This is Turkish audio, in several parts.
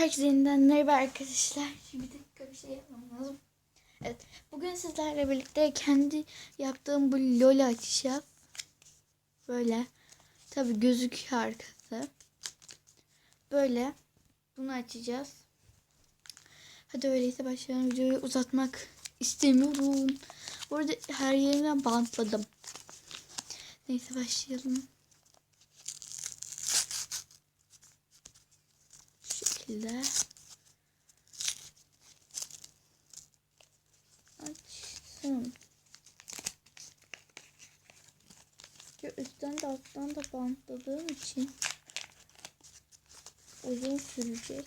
Herkese yeniden merhaba arkadaşlar. Bir dakika bir şey yapmam lazım. Evet. Bugün sizlerle birlikte kendi yaptığım bu LOL açacağım. Böyle. Tabi gözüküyor arkası. Böyle. Bunu açacağız. Hadi öyleyse başlayalım. Videoyu uzatmak istemiyorum. Bu arada her yerine bantladım. Neyse başlayalım. Şu şekilde. Açsın. Ya üstten de alttan da bantladığım için uzun sürecek.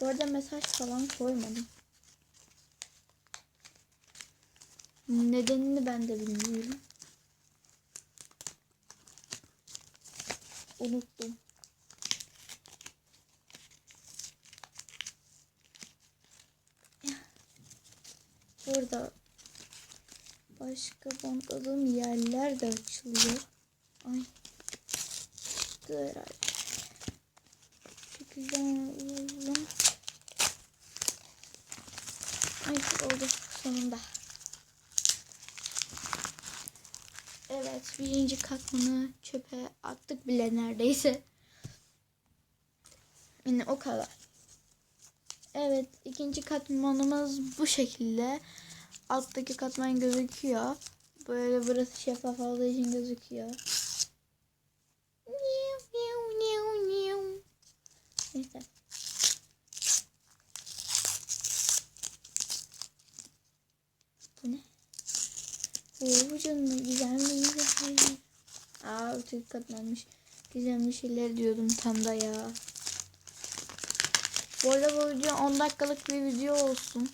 Bu arada mesaj falan koymadım. Nedenini ben de bilmiyorum. Unuttum. Burada başka bantladığım yerler de açılıyor. Ay. Çıktı herhalde. Şekilde alalım. Ay oldu sonunda. Evet birinci katmanı çöpe attık bile neredeyse. Yani o kadar. Evet ikinci katmanımız bu şekilde. Alttaki katman gözüküyor. Böyle burası şeffaf olduğu için gözüküyor. Neyse. Bu ne? Oo canım şeyler. Aa öteki katlanmış. Gizemli şeyler diyordum tam da ya. Bu arada bu video 10 dakikalık bir video olsun.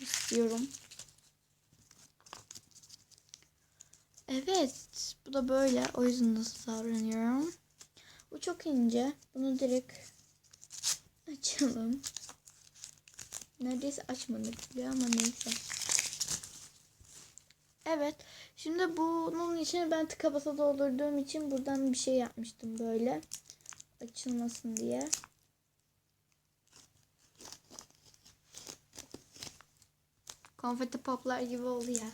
istiyorum. Evet. Bu da böyle. O yüzden nasıl davranıyorum. Bu çok ince. Bunu direkt açalım. Neredeyse açmadık bile ama neyse. Evet. Şimdi bunun içine ben tıka basa doldurduğum için buradan bir şey yapmıştım böyle. Açılmasın diye. Konfeti poplar gibi oldu ya.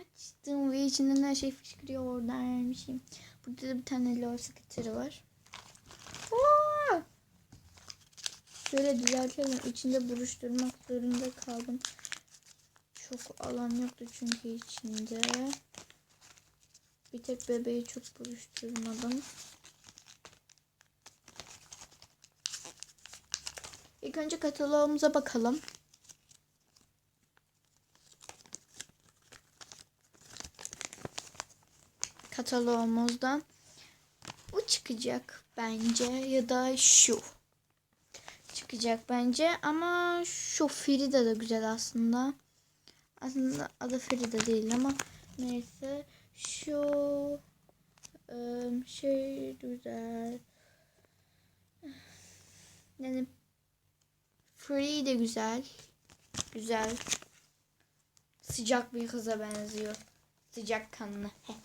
Açtım ve içinden her şey fışkırıyor oradan vermişim. Burada da bir tane lor sıkıntırı var. Aa! Şöyle düzeltelim. İçinde buruşturmak zorunda kaldım. Çok alan yoktu çünkü içinde. Bir tek bebeği çok buruşturmadım. İlk önce kataloğumuza bakalım. Kataloğumuzdan bu çıkacak bence ya da şu çıkacak bence ama şu Frida da güzel aslında. Aslında adı Frida değil ama neyse şu şey güzel. Yani Free de güzel. Güzel. Sıcak bir kıza benziyor. Sıcak kanlı.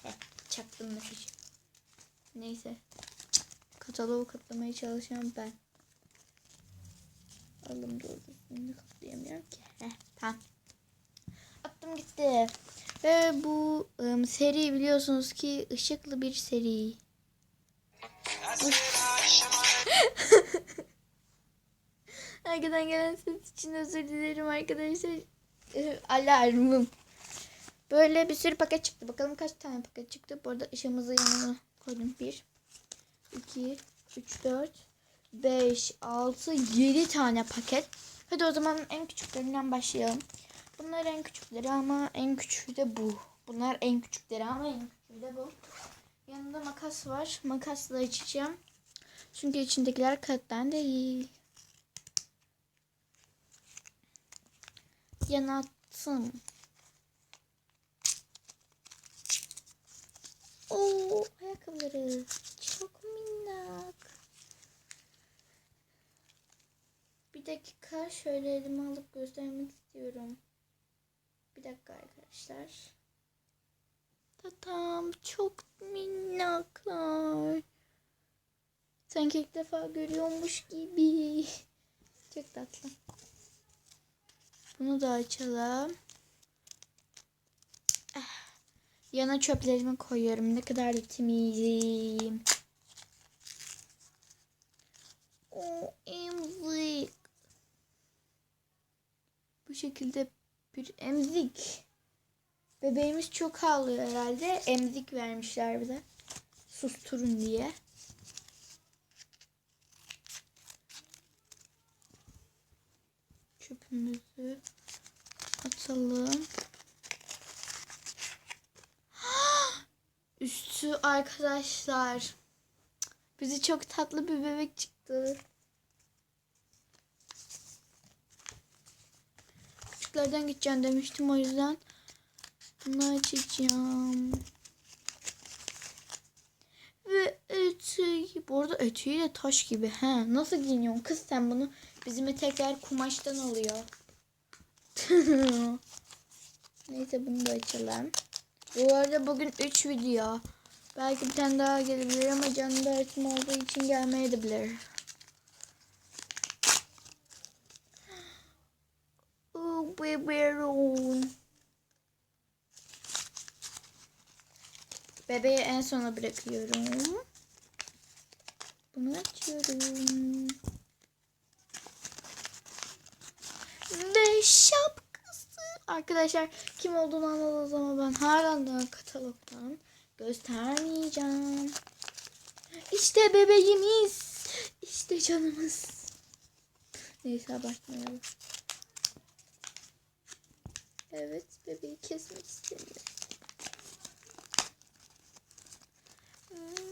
Çaktım mesajı. Neyse. Kataloğu katlamaya çalışan ben. Alım doğrusunu katlayamıyorum ki. Heh, tamam. Attım gitti. Ve bu ım, seri biliyorsunuz ki ışıklı bir seri. Arkadan gelen ses için özür dilerim arkadaşlar. Ee, alarmım. Böyle bir sürü paket çıktı. Bakalım kaç tane paket çıktı. Bu arada ışığımızı yanına koydum. 1, 2, 3, 4, 5, 6, 7 tane paket. Hadi o zaman en küçüklerinden başlayalım. Bunlar en küçükleri ama en küçüğü de bu. Bunlar en küçükleri ama en küçüğü de bu. Yanında makas var. Makasla açacağım. Çünkü içindekiler kağıttan değil. Yanattım. Oo, ayakkabıları çok minnak. Bir dakika şöyle elime alıp göstermek istiyorum. Bir dakika arkadaşlar. Tatam çok minnaklar. Sanki ilk defa görüyormuş gibi. Çok tatlı. Bunu da açalım. Ah, Yana çöplerimi koyuyorum. Ne kadar da temizim. O emzik. Bu şekilde bir emzik. Bebeğimiz çok ağlıyor herhalde. Emzik vermişler bize. Susturun diye. Çöpümüzü atalım. Üstü arkadaşlar. Bizi çok tatlı bir bebek çıktı. Küçüklerden gideceğim demiştim o yüzden. Bunu açacağım. Ve eteği. Bu arada eteği de taş gibi. He, nasıl giyiniyorsun kız sen bunu? Bizim etekler kumaştan oluyor. Neyse bunu da açalım. Bu arada bugün 3 video. Belki bir tane daha gelebilir ama canlı dersim olduğu için gelmeyebilir. Oh, bebeğim. Bebeği en sona bırakıyorum. Bunu açıyorum. Ve şapkası. Arkadaşlar kim olduğunu anladınız ama ben hala da katalogdan göstermeyeceğim. İşte bebeğimiz. İşte canımız. Neyse abartmayalım. Evet bebeği kesmek istemiyorum.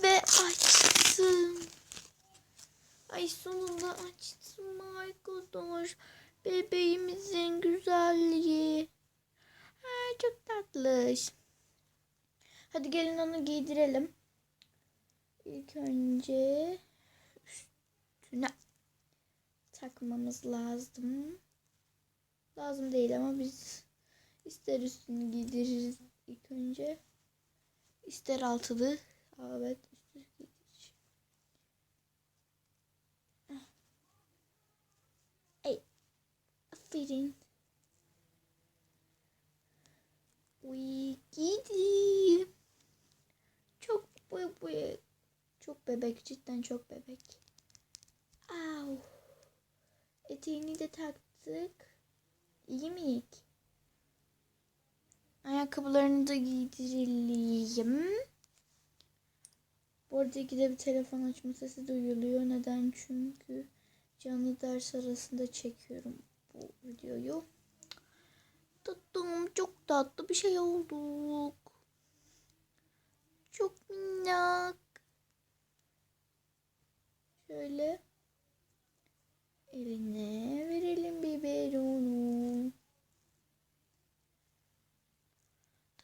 Ve açtım. Ay sonunda açtım arkadaş. Bebeğimizin güzelliği. Ay çok tatlış. Hadi gelin onu giydirelim. İlk önce üstüne takmamız lazım. Lazım değil ama biz ister üstünü giydiririz ilk önce. İster altılı. Evet Aferin. Uy giydim. Çok bebek. Çok bebek cidden çok bebek. Eteğini de taktık. İyi mi? Ayakkabılarını da giydirelim. Bu arada ikide bir telefon açma sesi duyuluyor. Neden? Çünkü canlı ders arasında çekiyorum bu videoyu. Tatlım çok tatlı bir şey olduk. Çok minnak. Şöyle eline verelim biberonu.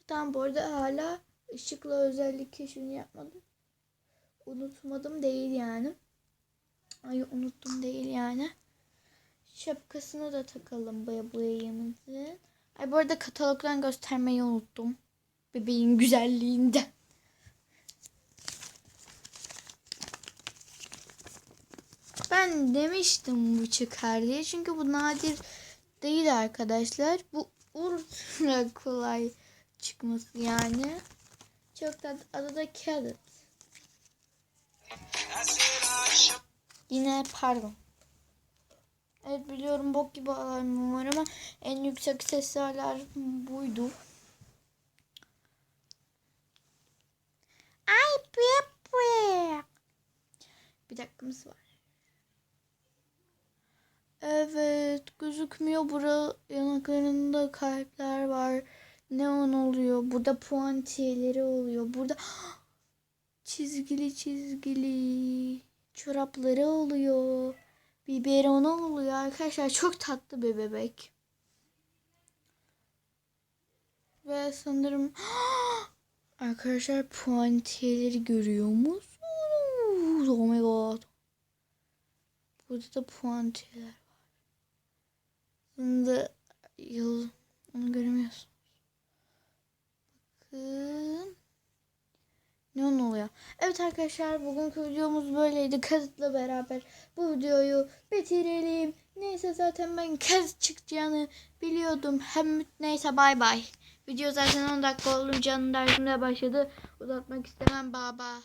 Tamam bu arada hala ışıkla özellik keşfini yapmadım. Unutmadım değil yani. Ay unuttum değil yani. Şapkasını da takalım boya boyayımızı. Ay bu arada katalogdan göstermeyi unuttum. Bebeğin güzelliğinde. Ben demiştim bu çıkar diye. Çünkü bu nadir değil arkadaşlar. Bu ultra kolay çıkması yani. Çok da adı da Carrot. Yine pardon. Evet biliyorum bok gibi alarmım var ama en yüksek sesli alarm buydu. Ay pip. Bir dakikamız var. Evet gözükmüyor. Bura yanaklarında kalpler var. Neon oluyor. Burada puantiyeleri oluyor. Burada çizgili çizgili çorapları oluyor. Biberonu oluyor arkadaşlar. Çok tatlı bir bebek. Ve sanırım arkadaşlar puantiyeleri görüyor musunuz? Oh my god. Burada da puantiyeler var. Bunda yıl onu göremiyorsunuz. Bakın. Ne oluyor? Evet arkadaşlar bugünkü videomuz böyleydi. Kazıtla beraber bu videoyu bitirelim. Neyse zaten ben kaz çıkacağını biliyordum. Hem neyse bay bay. Video zaten 10 dakika olunca canım dersimde başladı. Uzatmak istemem baba.